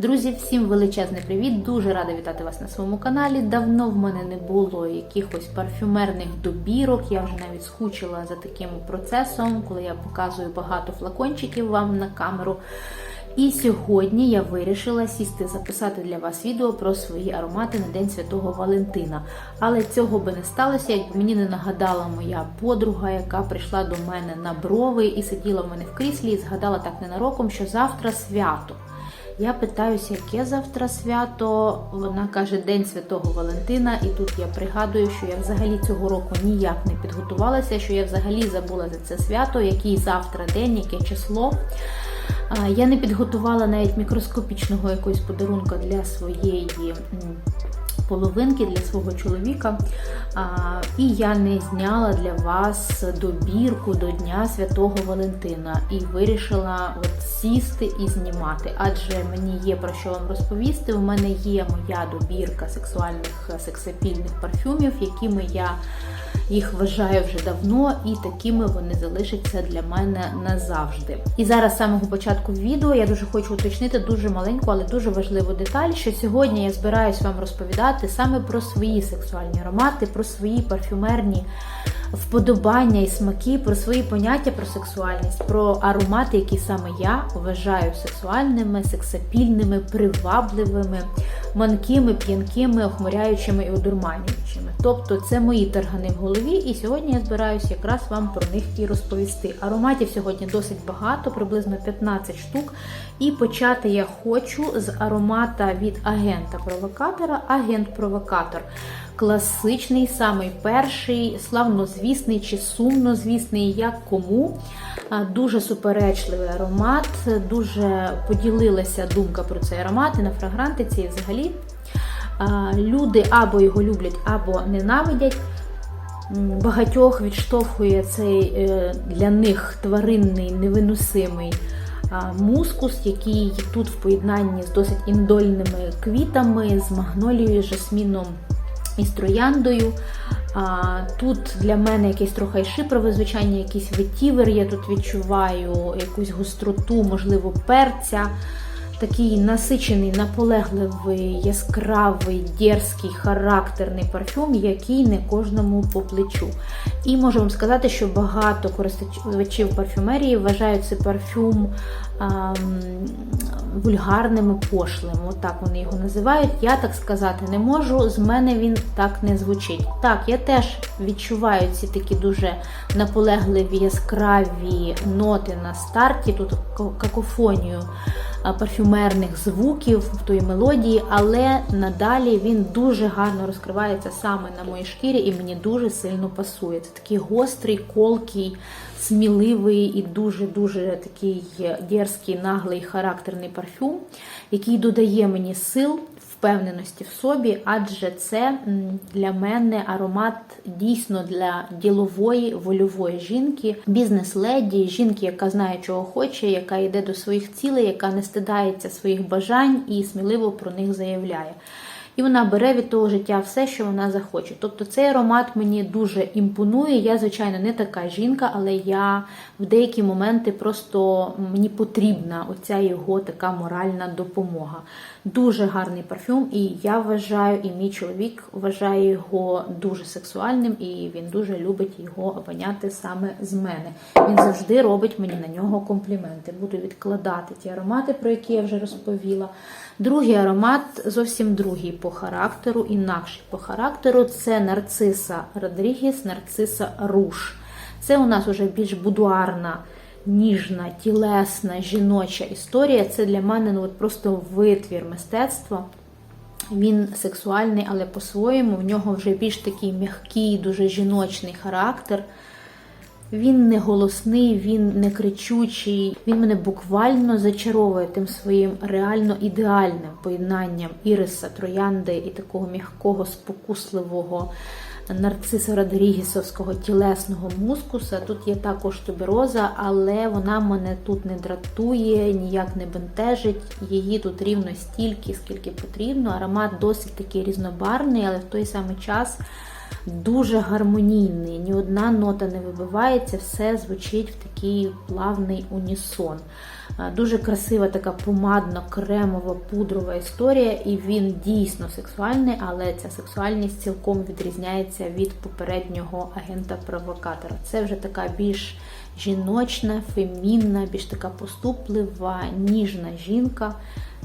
Друзі, всім величезний привіт! Дуже рада вітати вас на своєму каналі. Давно в мене не було якихось парфюмерних добірок. Я вже навіть скучила за таким процесом, коли я показую багато флакончиків вам на камеру. І сьогодні я вирішила сісти записати для вас відео про свої аромати на День Святого Валентина. Але цього би не сталося, якби мені не нагадала моя подруга, яка прийшла до мене на брови і сиділа в мене в кріслі, і згадала так ненароком, що завтра свято. Я питаюся, яке завтра свято. Вона каже День Святого Валентина, і тут я пригадую, що я взагалі цього року ніяк не підготувалася, що я взагалі забула за це свято, який завтра день, яке число. Я не підготувала навіть мікроскопічного якогось подарунка для своєї половинки, для свого чоловіка. А, І я не зняла для вас добірку до Дня Святого Валентина і вирішила от сісти і знімати. Адже мені є про що вам розповісти. У мене є моя добірка сексуальних сексапільних парфюмів, якими я їх вважаю вже давно, і такими вони залишаться для мене назавжди. І зараз з самого початку відео я дуже хочу уточнити дуже маленьку, але дуже важливу деталь, що сьогодні я збираюсь вам розповідати саме про свої сексуальні аромати, про свої парфюмерні вподобання і смаки, про свої поняття про сексуальність, про аромати, які саме я вважаю сексуальними, сексапільними, привабливими, манкими, п'янкими, охмуряючими і одурманюючими. Тобто це мої таргани в голові, і сьогодні я збираюся якраз вам про них і розповісти. Ароматів сьогодні досить багато, приблизно 15 штук. І почати я хочу з аромата від агента-провокатора, агент-провокатор. Класичний, самий перший, славнозвісний чи сумнозвісний, як кому. Дуже суперечливий аромат, дуже поділилася думка про цей аромат і на фрагрантиці і взагалі. Люди або його люблять, або ненавидять. Багатьох відштовхує цей е, для них тваринний невиносимий мускус, який тут в поєднанні з досить індольними квітами, з магнолією, жасміном і з трояндою. А, Тут для мене якесь трохи шипрове звичайно, якийсь ветівер. Я тут відчуваю якусь гостроту, можливо, перця. Такий насичений, наполегливий, яскравий, дерзкий, характерний парфюм, який не кожному по плечу. І можу вам сказати, що багато користувачів парфюмерії вважають цей парфюм ем, вульгарним і пошлим. Отак вони його називають. Я так сказати не можу. З мене він так не звучить. Так, я теж відчуваю ці такі дуже наполегливі, яскраві ноти на старті. Тут какофонію парфюмерних звуків в тої мелодії, але надалі він дуже гарно розкривається саме на моїй шкірі і мені дуже сильно пасує. Це такий гострий, колкий, сміливий і дуже-дуже такий дерзкий, наглий характерний парфюм, який додає мені сил. Впевненості в собі, адже це для мене аромат дійсно для ділової вольової жінки, бізнес-леді, жінки, яка знає, чого хоче, яка йде до своїх цілей, яка не стидається своїх бажань і сміливо про них заявляє. І вона бере від того життя все, що вона захоче. Тобто цей аромат мені дуже імпонує. Я, звичайно, не така жінка, але я в деякі моменти просто мені потрібна оця його така моральна допомога. Дуже гарний парфюм, і я вважаю, і мій чоловік вважає його дуже сексуальним, і він дуже любить його обоняти саме з мене. Він завжди робить мені на нього компліменти. Буду відкладати ті аромати, про які я вже розповіла. Другий аромат зовсім другий по характеру, інакший по характеру це нарциса Родрігіс, нарциса Руш. Це у нас вже більш будуарна, ніжна, тілесна, жіноча історія. Це для мене ну, от просто витвір мистецтва. Він сексуальний, але по-своєму в нього вже більш такий м'який, дуже жіночний характер. Він не голосний, він не кричучий. Він мене буквально зачаровує тим своїм реально ідеальним поєднанням іриса, троянди і такого м'якого, спокусливого нарциса Родрігісовського тілесного мускуса. Тут є також тубероза, але вона мене тут не дратує, ніяк не бентежить. Її тут рівно стільки, скільки потрібно. Аромат досить такий різнобарний, але в той самий час дуже гармонійний. Ні одна нота не вибивається, все звучить в такий плавний унісон. Е, Дуже красива така помадно-кремова пудрова історія, і він дійсно сексуальний, але ця сексуальність цілком відрізняється від попереднього агента-провокатора. Це вже така більш жіночна, фемінна, більш така поступлива, ніжна жінка.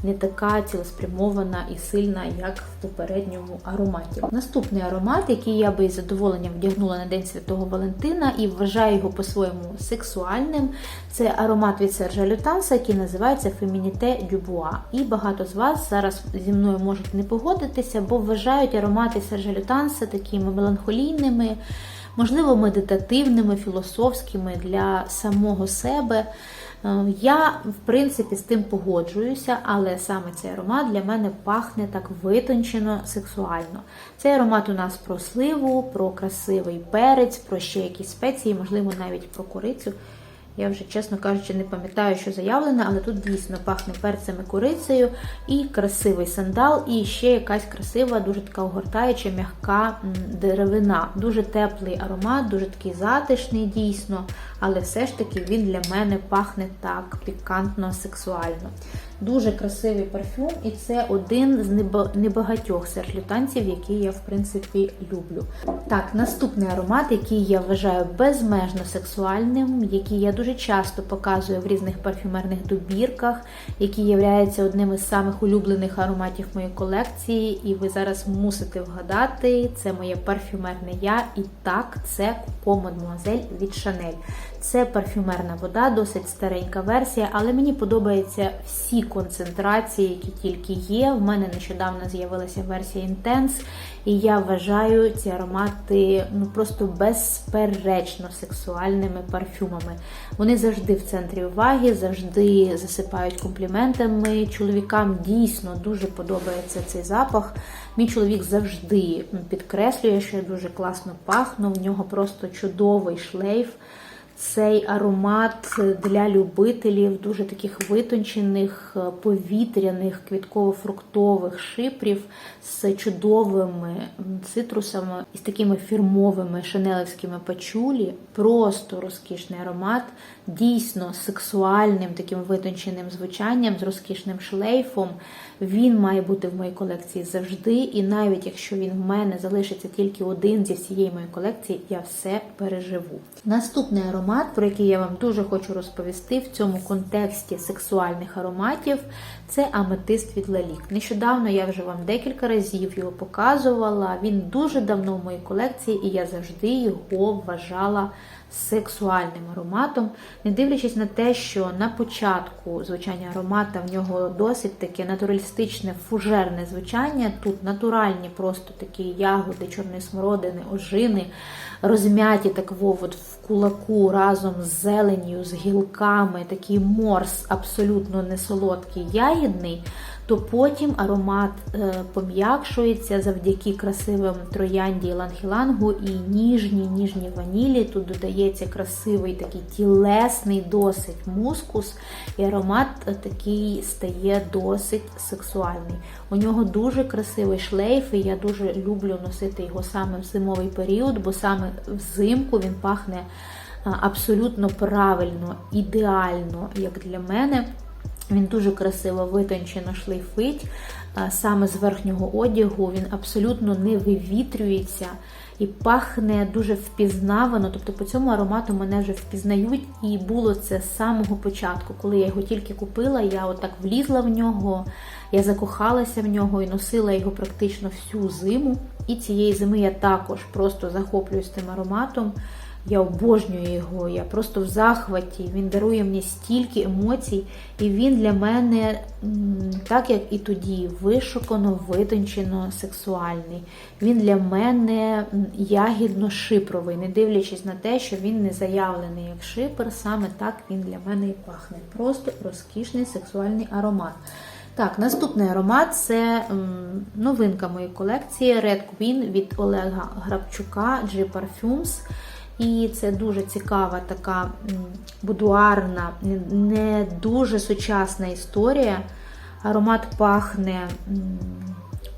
Не така цілеспрямована і сильна, як в попередньому ароматі. Наступний аромат, який я би із задоволенням вдягнула на День Святого Валентина і вважаю його по-своєму сексуальним, це аромат від Сержа Лютанса, який називається Фемініте Дюбуа. І багато з вас зараз зі мною можуть не погодитися, бо вважають аромати Сержа Лютанса такими меланхолійними, можливо, медитативними, філософськими для самого себе. Е, Я, в принципі, з тим погоджуюся, але саме цей аромат для мене пахне так витончено, сексуально. Цей аромат у нас про сливу, про красивий перець, про ще якісь спеції, можливо, навіть про курицю. Я вже, чесно кажучи, не пам'ятаю, що заявлено, але тут дійсно пахне перцем і курицею, і красивий сандал, і ще якась красива, дуже така огортаюча, м'яка деревина. Дуже теплий аромат, дуже такий затишний, дійсно, але все ж таки він для мене пахне так пікантно, сексуально. Дуже красивий парфюм, і це один з небагатьох серлютанців, які я в принципі люблю. Так, наступний аромат, який я вважаю безмежно сексуальним, який я дуже часто показую в різних парфюмерних добірках, який є одним із самих улюблених ароматів моєї колекції, і ви зараз мусите вгадати, це моє парфюмерне я. І так, це Coco Mademoiselle від Chanel. Це парфюмерна вода, досить старенька версія, але мені подобаються всі концентрації, які тільки є. В мене нещодавно з'явилася версія Intense, і я вважаю ці аромати ну просто безперечно сексуальними парфюмами. Вони завжди в центрі уваги, завжди засипають компліментами. Чоловікам дійсно дуже подобається цей запах. Мій чоловік завжди підкреслює, що я дуже класно пахну. В нього просто чудовий шлейф. Цей аромат для любителів дуже таких витончених, повітряних, квітково-фруктових шипрів з чудовими цитрусами і з такими фірмовими шанелевськими пачулі. Просто розкішний аромат, дійсно сексуальним, таким витонченим звучанням, з розкішним шлейфом. Він має бути в моїй колекції завжди, і навіть якщо він в мене залишиться тільки один зі всієї моєї колекції, я все переживу. Наступний аромат, про який я вам дуже хочу розповісти в цьому контексті сексуальних ароматів, це аметист від Лалік. Нещодавно я вже вам декілька разів його показувала. Він дуже давно в моїй колекції, і я завжди його вважала сексуальним ароматом, не дивлячись на те, що на початку звучання аромата в нього досить таке натуралістичне фужерне звучання. Тут натуральні просто такі ягоди, чорної смородини, ожини, розм'яті так от в кулаку разом з зеленню, з гілками, такий морс абсолютно несолодкий, ягідний. То потім аромат е, пом'якшується завдяки красивим троянді ланхілангу і ніжній ніжній ванілі. Тут додається красивий такий тілесний досить мускус, і аромат такий стає досить сексуальний. У нього дуже красивий шлейф, і я дуже люблю носити його саме в зимовий період, бо саме взимку він пахне абсолютно правильно, ідеально, як для мене. Він дуже красиво витончено шлейфить. Саме з верхнього одягу він абсолютно не вивітрюється і пахне дуже впізнавано. Тобто по цьому аромату мене вже впізнають, і було це з самого початку. Коли я його тільки купила, я отак влізла в нього, я закохалася в нього і носила його практично всю зиму. І цієї зими я також просто захоплююсь тим ароматом. Я обожнюю його, я просто в захваті. Він дарує мені стільки емоцій, і він для мене, так як і тоді, вишукано, витончено, сексуальний. Він для мене ягідно-шипровий, не дивлячись на те, що він не заявлений як шипер, саме так він для мене і пахне. Просто розкішний сексуальний аромат. Так, наступний аромат це новинка моєї колекції Red Queen від Олега Грабчука G Parfums. І це дуже цікава така будуарна, не дуже сучасна історія. Аромат пахне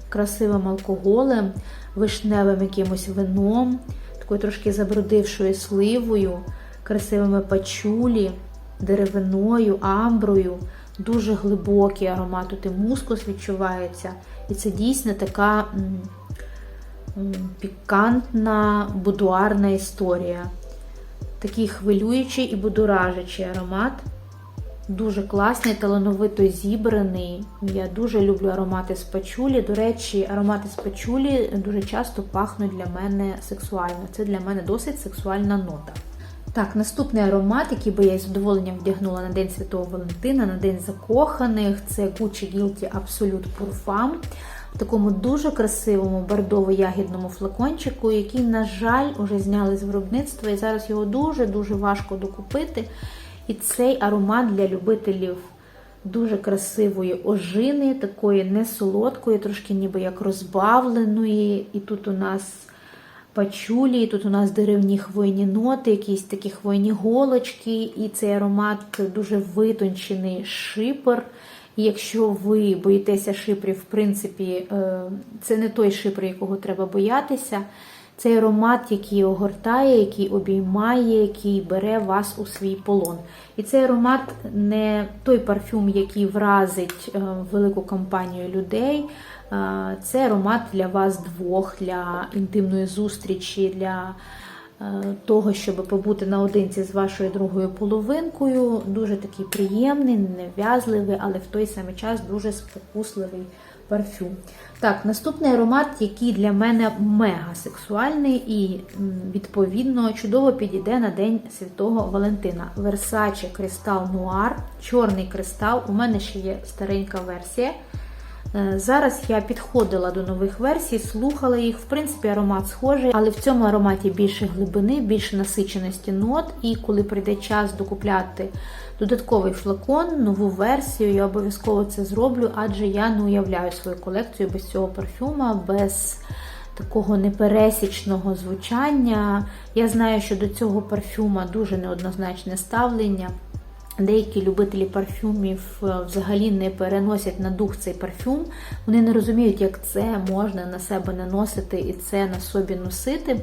красивим алкоголем, вишневим якимось вином, такою трошки забрудившою сливою, красивими пачулі. деревиною, амброю. Дуже глибокий аромат, тут і мускус відчувається. І це дійсно така пікантна будуарна історія. Такий хвилюючий і будуражичий аромат. Дуже класний, талановито зібраний. Я дуже люблю аромати з пачулі. До речі, аромати з пачулі дуже часто пахнуть для мене сексуально. Це для мене досить сексуальна нота. Так, наступний аромат, який би я із задоволенням вдягнула на День Святого Валентина, на День закоханих, це Gucci Guilty Absolute Parfum. Такому дуже красивому бордово-ягідному флакончику, який, на жаль, вже зняли з виробництва, і зараз його дуже-дуже важко докупити. І цей аромат для любителів дуже красивої ожини, такої не солодкої, трошки ніби як розбавленої. І тут у нас пачулі, і тут у нас деревні хвойні ноти, якісь такі хвойні голочки, і цей аромат дуже витончений шипер. Якщо ви боїтеся шипрів, в принципі, е, це не той шипр, якого треба боятися. Цей аромат, який огортає, який обіймає, який бере вас у свій полон. І цей аромат не той парфюм, який вразить е, велику компанію людей. Е, Це аромат для вас двох, для інтимної зустрічі, для того, щоб побути наодинці з вашою другою половинкою. Дуже такий приємний, нев'язливий, але в той самий час дуже спокусливий парфюм. Так, наступний аромат, який для мене мега сексуальний і, відповідно, чудово підійде на День Святого Валентина. Versace Кристал Нуар, чорний кристал. У мене ще є старенька версія. Е, Зараз я підходила до нових версій, слухала їх. В принципі, аромат схожий, але в цьому ароматі більше глибини, більше насиченості нот. І коли прийде час докупляти додатковий флакон, нову версію, я обов'язково це зроблю, адже я не уявляю свою колекцію без цього парфюма, без такого непересічного звучання. Я знаю, що до цього парфюма дуже неоднозначне ставлення. Деякі любителі парфюмів е, взагалі не переносять на дух цей парфюм. Вони не розуміють, як це можна на себе наносити і це на собі носити.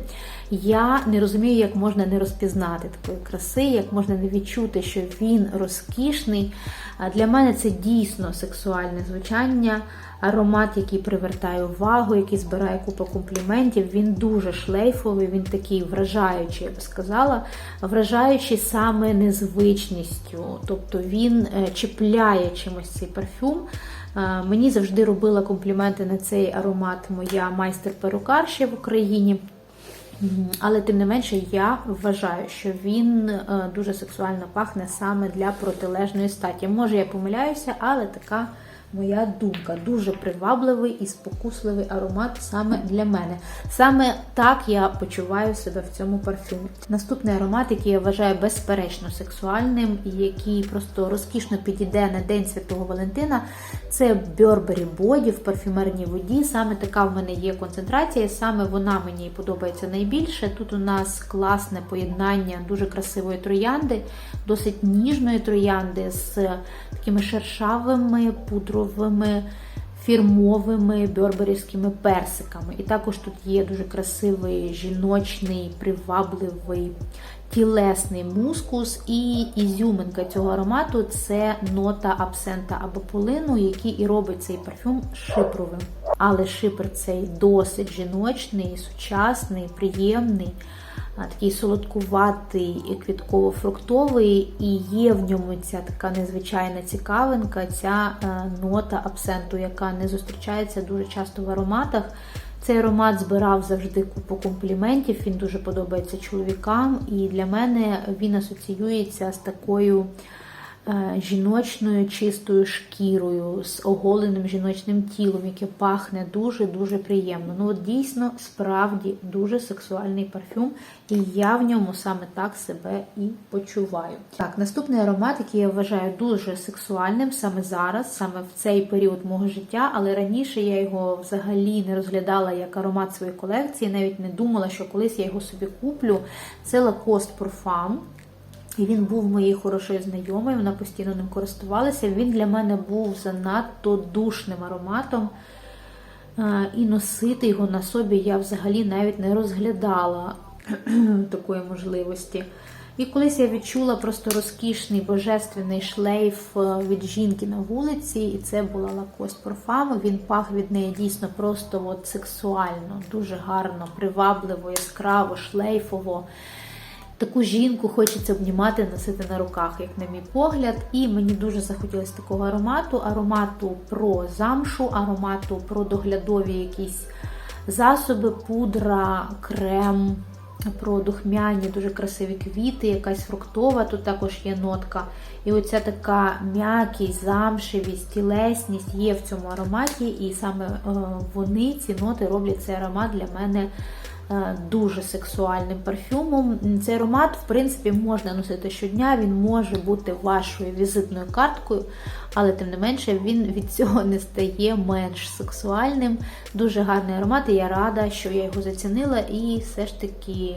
Я не розумію, як можна не розпізнати такої краси, як можна не відчути, що він розкішний. Для мене це дійсно сексуальне звучання. Аромат, який привертає увагу, який збирає купу компліментів. Він дуже шлейфовий, він такий вражаючий, я би сказала, вражаючий саме незвичністю. Тобто він е, чіпляє чимось цей парфюм. Мені завжди робила компліменти на цей аромат моя майстер-перукар ще в Україні. Але тим не менше, я вважаю, що він е, дуже сексуально пахне саме для протилежної статі. Може, я помиляюся, але така моя думка. Дуже привабливий і спокусливий аромат саме для мене. Саме так я почуваю себе в цьому парфюмі. Наступний аромат, який я вважаю безперечно сексуальним і який просто розкішно підійде на День Святого Валентина, це Burberry Body в парфюмерній воді. Саме така в мене є концентрація, саме вона мені подобається найбільше. Тут у нас класне поєднання дуже красивої троянди, досить ніжної троянди з такими шершавими пудровими фірмовими бьорберівськими персиками. І також тут є дуже красивий жіночний, привабливий тілесний мускус і ізюминка цього аромату це нота абсента або полину, який і робить цей парфюм шипровим. Але шипер цей досить жіночний, сучасний, приємний. Такий солодкуватий квітково-фруктовий, і є в ньому ця така незвичайна цікавинка, ця е, нота абсенту, яка не зустрічається дуже часто в ароматах. Цей аромат збирав завжди купу компліментів. Він дуже подобається чоловікам, і для мене він асоціюється з такою жіночною чистою шкірою, з оголеним жіночним тілом, яке пахне дуже-дуже приємно. Ну, от дійсно, справді дуже сексуальний парфюм, і я в ньому саме так себе і почуваю. Так, наступний аромат, який я вважаю дуже сексуальним саме зараз, саме в цей період мого життя, але раніше я його взагалі не розглядала як аромат своєї колекції, навіть не думала, що колись я його собі куплю. Це Lacoste Parfum. І він був моєю хорошою знайомою, вона постійно ним користувалася. Він для мене був занадто душним ароматом. Е, І носити його на собі я взагалі навіть не розглядала такої можливості. І колись я відчула просто розкішний божественний шлейф е, від жінки на вулиці, і це була Lacoste Parfum. Він пах від неї дійсно просто от сексуально, дуже гарно, привабливо, яскраво, шлейфово. Таку жінку хочеться обнімати, носити на руках, як на мій погляд. І мені дуже захотілося такого аромату: аромату про замшу, аромату про доглядові якісь засоби, пудра, крем, про духмяні, дуже красиві квіти, якась фруктова, тут також є нотка. І оця така м'якість, замшевість, тілесність є в цьому ароматі, і саме е, вони, ці ноти, роблять цей аромат для мене. Е, Дуже сексуальним парфюмом. Цей аромат, в принципі, можна носити щодня, він може бути вашою візитною карткою, але тим не менше він від цього не стає менш сексуальним. Дуже гарний аромат, і я рада, що я його зацінила і все ж таки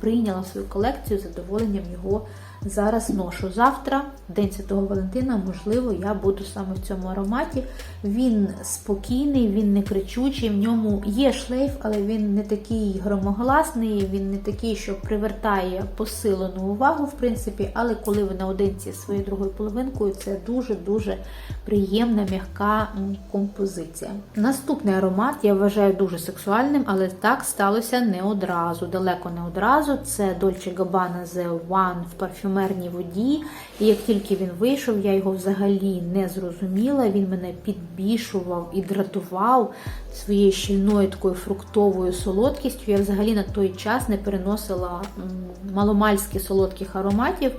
прийняла в свою колекцію з задоволенням його зараз ношу. Завтра, День Святого Валентина, можливо, я буду саме в цьому ароматі. Він спокійний, він не кричучий, в ньому є шлейф, але він не такий громогласний, він не такий, що привертає посилену увагу, в принципі, але коли ви наодинці зі своєю другою половинкою, це дуже-дуже приємна, м'яка композиція. Наступний аромат я вважаю дуже сексуальним, але так сталося не одразу, далеко не одразу. Це Dolce Gabbana The One в парфюмерній воді. І як тільки він вийшов, я його взагалі не зрозуміла. Він мене підбішував і дратував своєю щільною такою фруктовою солодкістю. Я взагалі на той час не переносила м, маломальськи солодких ароматів,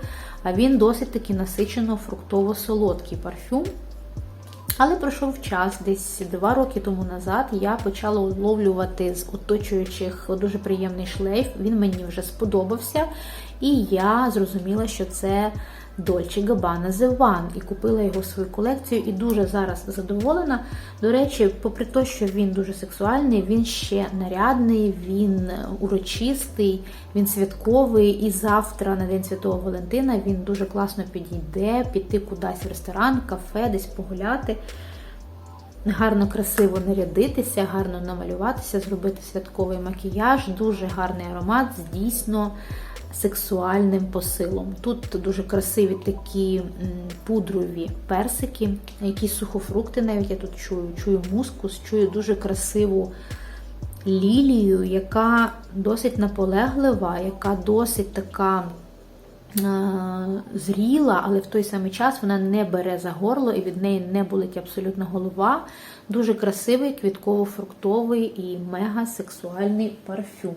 а він досить таки насичено фруктово-солодкий парфюм. Але пройшов час, десь два роки тому назад я почала уловлювати з оточуючих дуже приємний шлейф. Він мені вже сподобався, і я зрозуміла, що це Dolce Gabbana The One, і купила його в свою колекцію, і дуже зараз задоволена. До речі, попри те, що він дуже сексуальний, він ще нарядний, він урочистий, він святковий. І завтра, на День Святого Валентина, він дуже класно підійде, піти кудись в ресторан, кафе, десь погуляти. Гарно, красиво нарядитися, гарно намалюватися, зробити святковий макіяж, дуже гарний аромат дійсно сексуальним посилом. Тут дуже красиві такі пудрові персики, якісь сухофрукти навіть я тут чую, чую мускус, чую дуже красиву лілію, яка досить наполеглива, яка досить така е, зріла, але в той самий час вона не бере за горло і від неї не болить абсолютно голова. Дуже красивий, квітково-фруктовий і мега-сексуальний парфюм.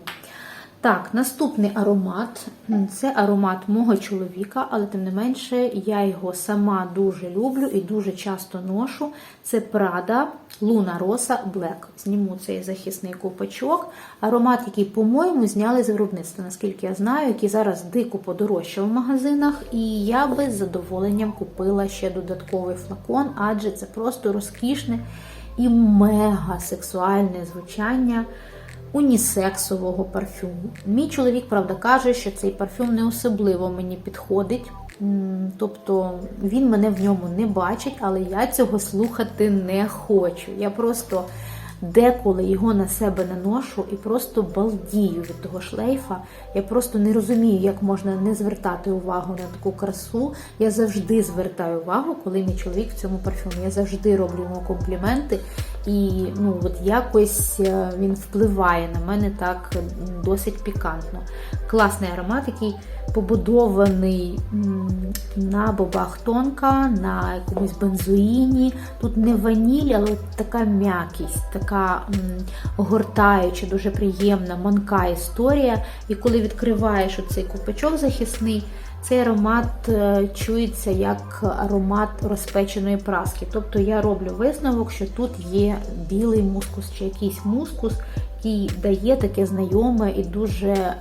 Так, наступний аромат це аромат мого чоловіка, але тим не менше я його сама дуже люблю і дуже часто ношу. Це Prada Luna Rosa Black. Зніму цей захисний ковпачок. Аромат, який, по-моєму, зняли з виробництва, наскільки я знаю, який зараз дико подорожчав в магазинах. І я би з задоволенням купила ще додатковий флакон, адже це просто розкішне і мега сексуальне звучання унісексового парфюму. Мій чоловік, правда, каже, що цей парфюм не особливо мені підходить. Тобто він мене в ньому не бачить, але я цього слухати не хочу. Я просто деколи його на себе наношу і просто балдію від того шлейфа. Я просто не розумію, як можна не звертати увагу на таку красу. Я завжди звертаю увагу, коли мій чоловік в цьому парфюмі. Я завжди роблю йому компліменти. І ну, от якось е, він впливає на мене так досить пікантно. Класний аромат, який побудований на бобах тонка, на якомусь бензоїні. Тут не ваніль, але така м'якість, така м, огортаюча, дуже приємна, манка історія. І коли відкриваєш оцей купачок захисний, цей аромат е, чується як аромат розпеченої праски. Тобто я роблю висновок, що тут є білий мускус чи якийсь мускус, який дає таке знайоме і дуже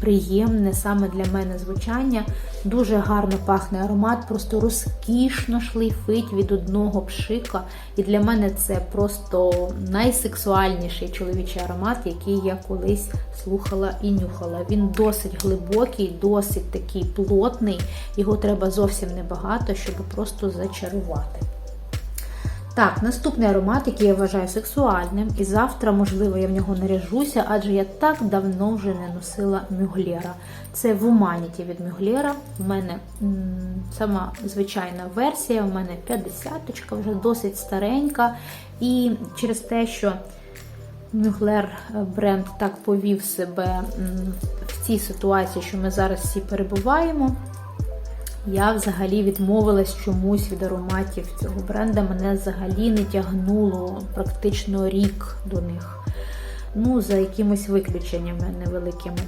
приємне саме для мене звучання. Дуже гарно пахне аромат, просто розкішно шлейфить від одного пшика. І для мене це просто найсексуальніший чоловічий аромат, який я колись слухала і нюхала. Він досить глибокий, досить такий плотний. Його треба зовсім небагато, щоб просто зачарувати. Так, наступний аромат, який я вважаю сексуальним, і завтра, можливо, я в нього наряжуся, адже я так давно вже не носила мюглєра. Це в Humanity від мюглєра. У мене сама звичайна версія, у мене 50-ка, вже досить старенька. І через те, що Мюглер бренд так повів себе в цій ситуації, що ми зараз всі перебуваємо. Я взагалі відмовилась чомусь від ароматів цього бренда. Мене взагалі не тягнуло практично рік до них. Ну, за якимись виключеннями невеликими.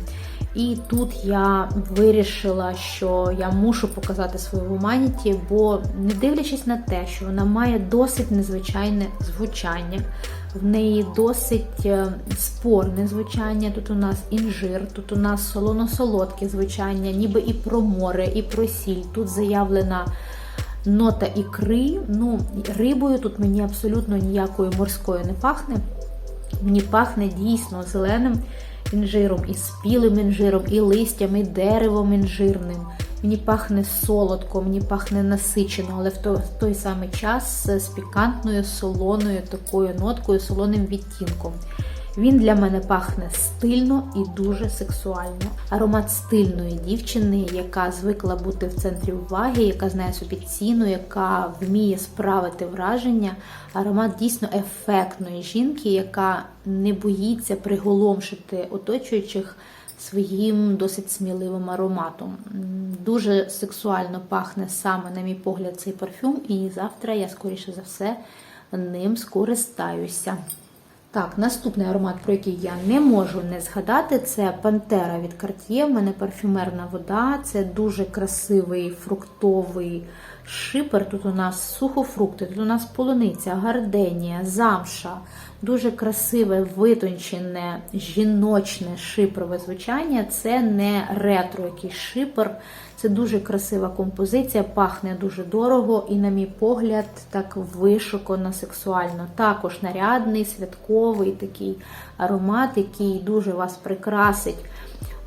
І тут я вирішила, що я мушу показати свою гуманіті, бо не дивлячись на те, що вона має досить незвичайне звучання, в неї досить е, спорне звучання. Тут у нас інжир, тут у нас солоно-солодке звучання, ніби і про море, і про сіль. Тут заявлена нота ікри. Ну, рибою тут мені абсолютно ніякою морською не пахне. Мені пахне дійсно зеленим інжиром, і спілим інжиром, і листям, і деревом інжирним. Мені пахне солодко, мені пахне насичено, але в той, в той самий час з пікантною, солоною такою ноткою, солоним відтінком. Він для мене пахне стильно і дуже сексуально. Аромат стильної дівчини, яка звикла бути в центрі уваги, яка знає собі ціну, яка вміє справити враження. Аромат дійсно ефектної жінки, яка не боїться приголомшити оточуючих своїм досить сміливим ароматом. Дуже сексуально пахне саме, на мій погляд, цей парфюм, і завтра я, скоріше за все, ним скористаюся. Так, наступний аромат, про який я не можу не згадати, це Пантера від Cartier. В мене парфюмерна вода. Це дуже красивий фруктовий шипер. Тут у нас сухофрукти, тут у нас полуниця, гарденія, замша. Дуже красиве, витончене, жіночне шипрове звучання. Це не ретро якийсь шипер. Це дуже красива композиція, пахне дуже дорого і, на мій погляд, так вишукано, сексуально. Також нарядний, святковий такий аромат, який дуже вас прикрасить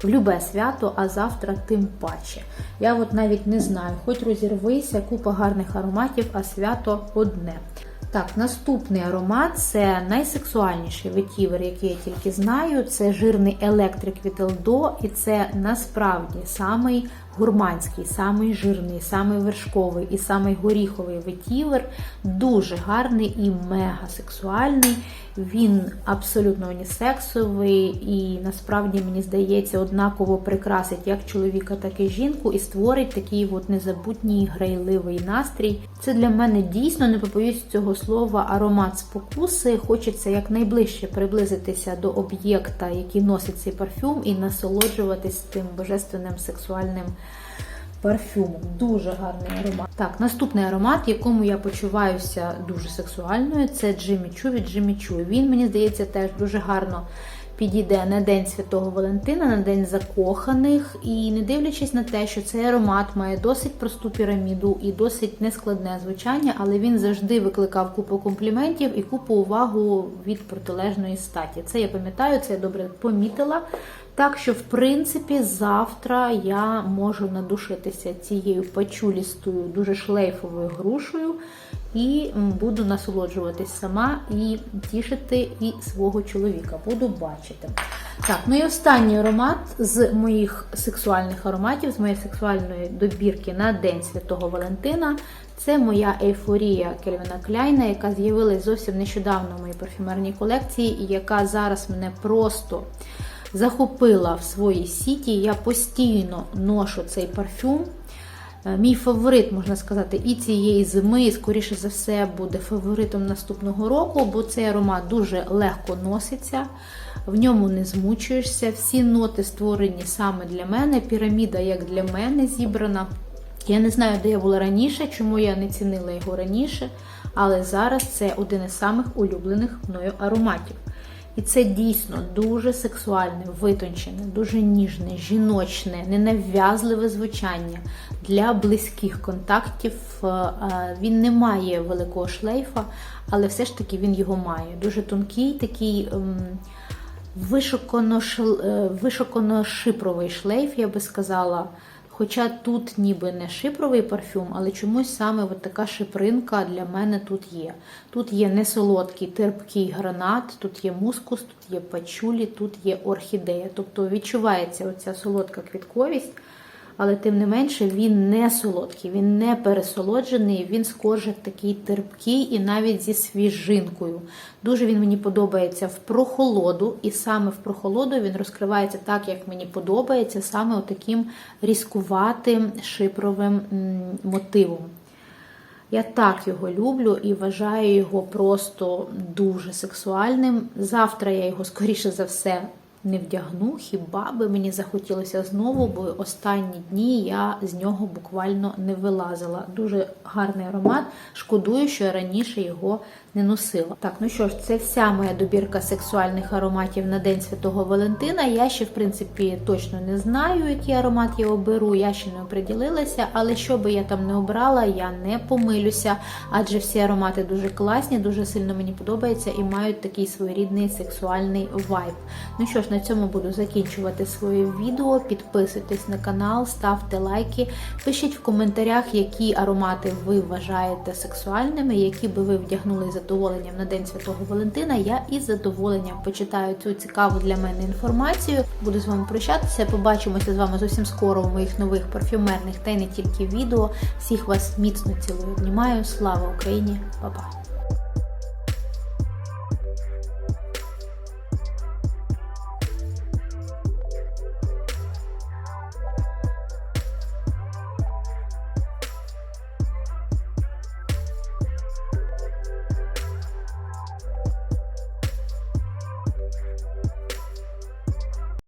в любе свято, а завтра тим паче. Я от навіть не знаю, хоч розірвися, купа гарних ароматів, а свято одне. Так, наступний аромат це найсексуальніший ветівер, який я тільки знаю. Це жирний електрик від Елдо, і це насправді самий гурманський, самий жирний, самий вершковий і самий горіховий ветівер. Дуже гарний і мега сексуальний. Він абсолютно унісексовий і насправді, мені здається, однаково прикрасить як чоловіка, так і жінку, і створить такий от незабутній грайливий настрій. Це для мене дійсно, не побоюсь цього слова, аромат спокуси. Хочеться якнайближче приблизитися до об'єкта, який носить цей парфюм, і насолоджуватись тим божественним сексуальним парфюмом. Дуже гарний аромат. Так, наступний аромат, якому я почуваюся дуже сексуальною, це Джиммі Чу від Джиммі Чу. Він, мені здається, теж дуже гарно підійде на День Святого Валентина, на День закоханих. І не дивлячись на те, що цей аромат має досить просту піраміду і досить нескладне звучання, але він завжди викликав купу компліментів і купу увагу від протилежної статі. Це я пам'ятаю, це я добре помітила. Так що, в принципі, завтра я можу надушитися цією пачулістою, дуже шлейфовою грушею і буду насолоджуватись сама і тішити і свого чоловіка. Буду бачити. Так, ну і останній аромат з моїх сексуальних ароматів, з моєї сексуальної добірки на День Святого Валентина. Це моя ейфорія Кельвіна Кляйна, яка з'явилась зовсім нещодавно в моїй парфюмерній колекції, і яка зараз мене просто захопила в своїй сіті. Я постійно ношу цей парфюм. Е, Мій фаворит, можна сказати, і цієї зими, і скоріше за все, буде фаворитом наступного року, бо цей аромат дуже легко носиться, в ньому не змучуєшся. Всі ноти створені саме для мене. Піраміда, як для мене, зібрана. Я не знаю, де я була раніше, чому я не цінила його раніше, але зараз це один із самих улюблених мною ароматів. І це дійсно дуже сексуальне, витончене, дуже ніжне, жіночне, ненав'язливе звучання для близьких контактів. Е, е, Він не має великого шлейфа, але все ж таки він його має. Дуже тонкий, такий ем, вишукано, е, шипровий шлейф, я би сказала. Хоча тут ніби не шипровий парфюм, але чомусь саме от така шипринка для мене тут є. Тут є несолодкий терпкий гранат, тут є мускус, тут є пачулі, тут є орхідея. Тобто відчувається оця солодка квітковість, але тим не менше він не солодкий, він не пересолоджений, він схоже такий терпкий і навіть зі свіжинкою. Дуже він мені подобається в прохолоду, і саме в прохолоду він розкривається так, як мені подобається, саме таким різкуватим шипровим мотивом. Я так його люблю і вважаю його просто дуже сексуальним. Завтра я його, скоріше за все, не вдягну, хіба би мені захотілося знову, бо останні дні я з нього буквально не вилазила. Дуже гарний аромат. Шкодую, що я раніше його не носила. Так, ну що ж, це вся моя добірка сексуальних ароматів на День Святого Валентина. Я ще, в принципі, точно не знаю, який аромат я оберу. Я ще не оприділилася, але що би я там не обрала, я не помилюся, адже всі аромати дуже класні, дуже сильно мені подобаються і мають такий своєрідний сексуальний вайб. Ну що ж, на цьому буду закінчувати своє відео. Підписуйтесь на канал, ставте лайки, пишіть в коментарях, які аромати ви вважаєте сексуальними, які би ви вдягнули задоволенням на День Святого Валентина. Я із задоволенням почитаю цю цікаву для мене інформацію. Буду з вами прощатися. Побачимося з вами зовсім скоро у моїх нових парфюмерних та й не тільки відео. Всіх вас міцно цілую, обнімаю. Слава Україні, Па-па!